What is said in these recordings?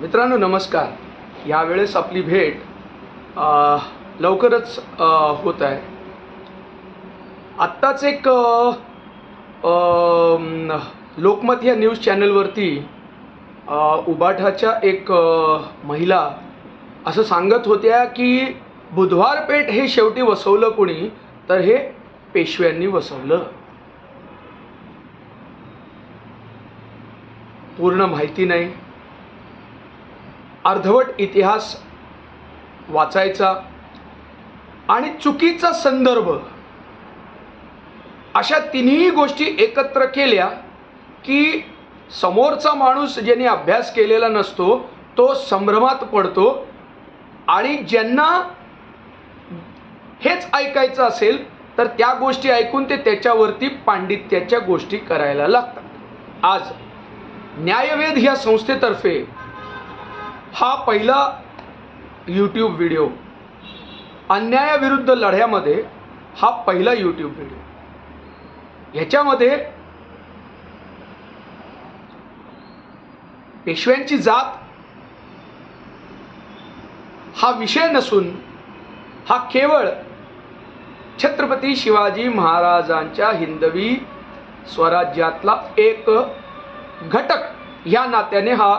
मित्रांनो नमस्कार. यावेळेस आपली भेट लवकरच होत आहे. आत्ताच एक लोकमत या न्यूज चॅनलवरती उबाठाच्या एक महिला असं सांगत होत्या की बुधवार पेठ हे शेवटी वसवलं कोणी तर हे पेशव्यांनी वसवलं. पूर्ण माहिती नाही. अर्धवट इतिहास वाचायचा आणि चुकीचा संदर्भ अशा तिन्ही गोष्टी एकत्र केल्या की समोरचा माणूस ज्याने अभ्यास केलेला नसतो तो संभ्रमात पडतो आणि ज्यांना हेच ऐकायचं असेल तर त्या गोष्टी ऐकून ते त्याच्यावरती पांडित्याच्या गोष्टी करायला लागतात. आज न्यायवेद ह्या संस्थेतर्फे हा पहिला यूट्यूब व्हिडिओ अन्यायाविरुद्ध लढ्यामध्ये हा पहिला यूट्यूब व्हिडिओ ह्याच्यामध्ये पेशव्यांची जात हा विषय नसून हा केवळ छत्रपती शिवाजी महाराजांच्या हिंदवी स्वराज्यातला एक घटक. या नात्याने हा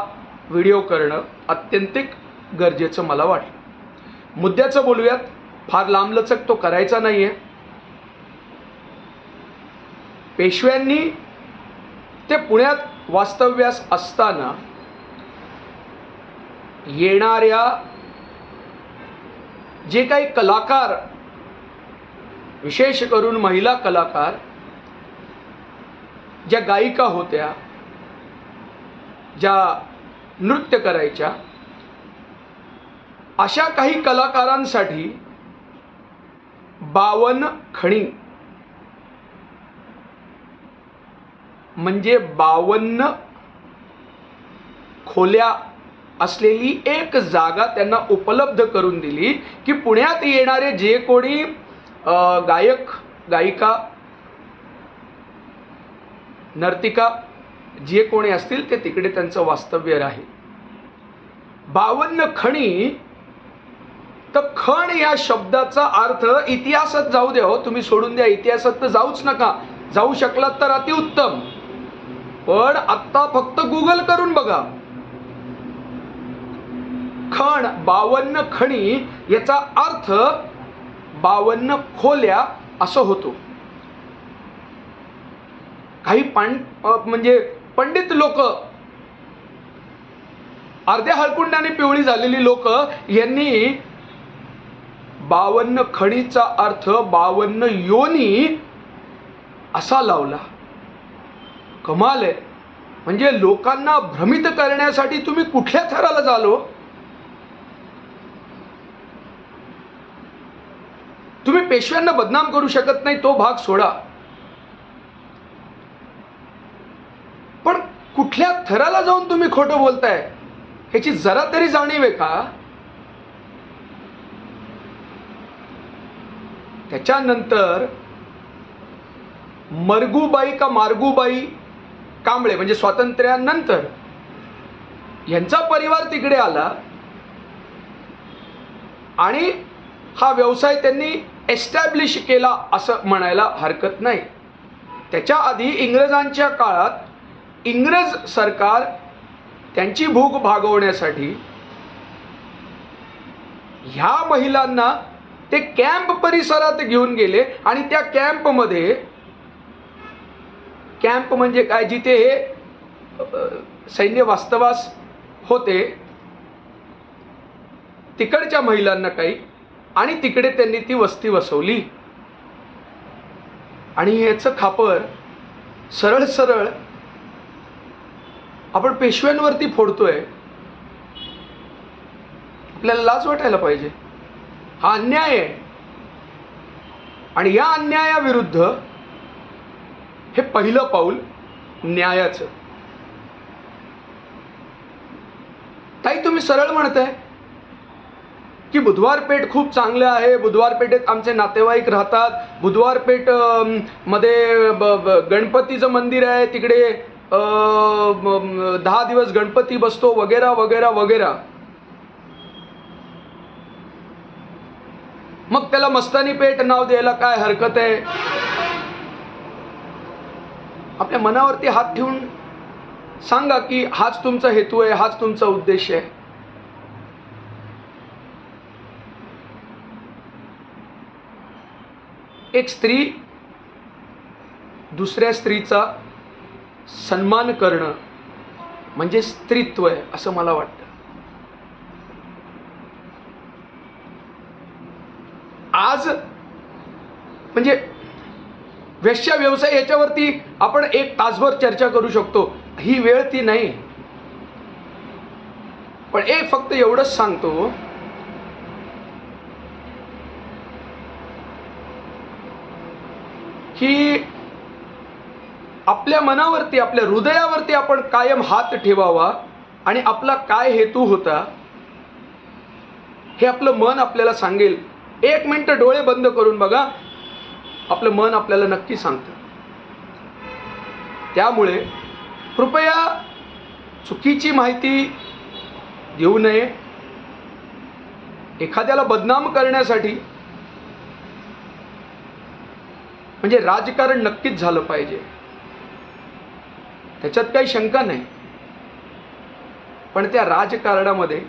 व्हिडिओ करणं अत्यंतिक गरजेचं मला वाटलं. मुद्द्याचं बोलूयात. फार लांबलचक तो करायचा नाही आहे पेशव्यांनी ते पुण्यात वास्तव्यास असताना येणाऱ्या जे काही कलाकार विशेष करून महिला कलाकार ज्या गायिका होत्या ज्या नृत्य करायच्या अशा काही कलाकारांसाठी बावन खणी म्हणजे बावन्न खोल्या असलेली एक जागा त्यांना उपलब्ध करून दिली की पुण्यात येणारे जे कोणी गायक गायिका नर्तिका जे कोणी असतील ते तिकडे त्यांचं वास्तव्य राहील. बावन्न खणी तर खण या शब्दाचा अर्थ इतिहासात जाऊ द्या हो तुम्ही सोडून द्या इतिहासात तर जाऊच नका. जाऊ शकलात तर अतिउत्तम पण आत्ता फक्त गुगल करून बघा. खण बावन्न खणी याचा अर्थ बावन्न खोल्या असं होतो. काही पाण म्हणजे पंडित लोक अर्ध्या हळकुंडाने पिवळी झालेली लोक यांनी बावन्न खणीचा अर्थ बावन्न योनी असा लावला. कमाल आहे. म्हणजे लोकांना भ्रमित करण्यासाठी तुम्ही कुठल्या थराला झालो तुम्ही पेशव्यांना बदनाम करू शकत नाही तो भाग सोडा पण कुठल्या थराला जाऊन तुम्ही खोटं बोलताय? ह्याची जरा तरी जाणीव आहे का? त्याच्यानंतर मरगूबाई का मार्गूबाई कांबळे म्हणजे स्वातंत्र्यानंतर यांचा परिवार तिकडे आला. आणि हा व्यवसाय त्यांनी एस्टॅब्लिश केला असं म्हणायला हरकत नाही. त्याच्या आधी इंग्रजांच्या काळात इंग्रज सरकार त्यांची भूक भागवण्यासाठी ह्या महिलांना ते कॅम्प परिसरात घेऊन गेले आणि त्या कॅम्पमध्ये कॅम्प म्हणजे काय? जिथे हे सैन्य वास्तवास होते तिकडच्या महिलांना काही आणि तिकडे त्यांनी ती वस्ती वसवली. आणि ह्याचं खापर सरळ सरळ आपण पेशव्यांवरती फोडतोय आपल्याला लाज वाटायला पाहिजे. हा अन्याय आहे. आणि या अन्यायाविरुद्ध हे पहिलं पाऊल न्यायाचं. ताई तुम्ही सरळ म्हणताय की बुधवार पेठ खूप चांगलं आहे. बुधवार पेठेत आमचे नातेवाईक राहतात. बुधवार पेठमध्ये गणपतीचं मंदिर आहे. तिकडे दहा दिवस गणपती बसतो वगैरे वगैरे वगैरे. मग त्याला मस्तानी पेठ नाव द्यायला काय हरकत आहे? आपल्या मनावरती हात ठेवून सांगा की हाच तुमचा हेतू आहे हाच तुमचा उद्देश आहे. एक स्त्री दुसऱ्या स्त्रीचा सन्मान करणं म्हणजे स्त्रीत्व आहे असं मला वाटतं. आज म्हणजे वेश्या व्यवसाय याच्यावरती आपण एक तासभर चर्चा करू शकतो. ही वेळ ती नाही. पण एक फक्त एवढंच सांगतो. की आपल्या मनावरती आपल्या हृदयावरती आपण कायम हात ठेवावा आणि आपला काय हेतू होता हे आपलं मन आपल्याला सांगेल. एक मिनटं डोळे बंद करून बघा. आपलं मन आपल्याला नक्की सांगतं. त्यामुळे कृपया चुकीची माहिती देऊ नये. एखाद्याला बदनाम करण्यासाठी म्हणजे राजकारण नक्कीच झालं पाहिजे. त्याच्यात काही शंका नाही. पण त्या राजकारणामध्ये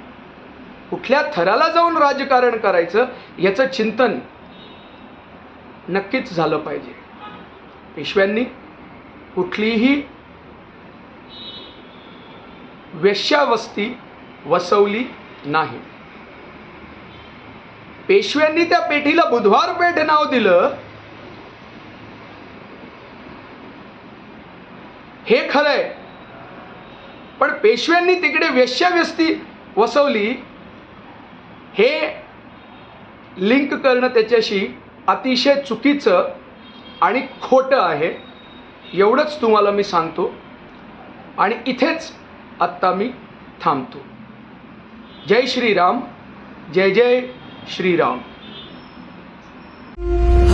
कुठल्या थराला जाऊन राजकारण करायचं याचं चिंतन नक्कीच झालं पाहिजे. पेशव्यांनी कुठलीही वेश्यावस्ती वसवली नाही. पेशव्यांनी त्या पेठीला बुधवार पेठ नाव दिलं हे खरंय. पण पेशव्यांनी तिकडे वेश्याव्यस्ती वसवली हे लिंक करणं त्याच्याशी अतिशय चुकीचं आणि खोटं आहे. एवढंच तुम्हाला मी सांगतो आणि इथेच आत्ता मी थांबतो. जय श्रीराम जय जय श्रीराम.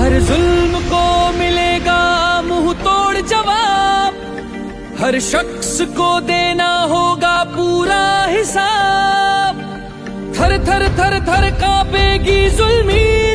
हर हर शख्स को देना होगा पूरा हिसाब। थर थर थर थर कापेगी जुल्मी।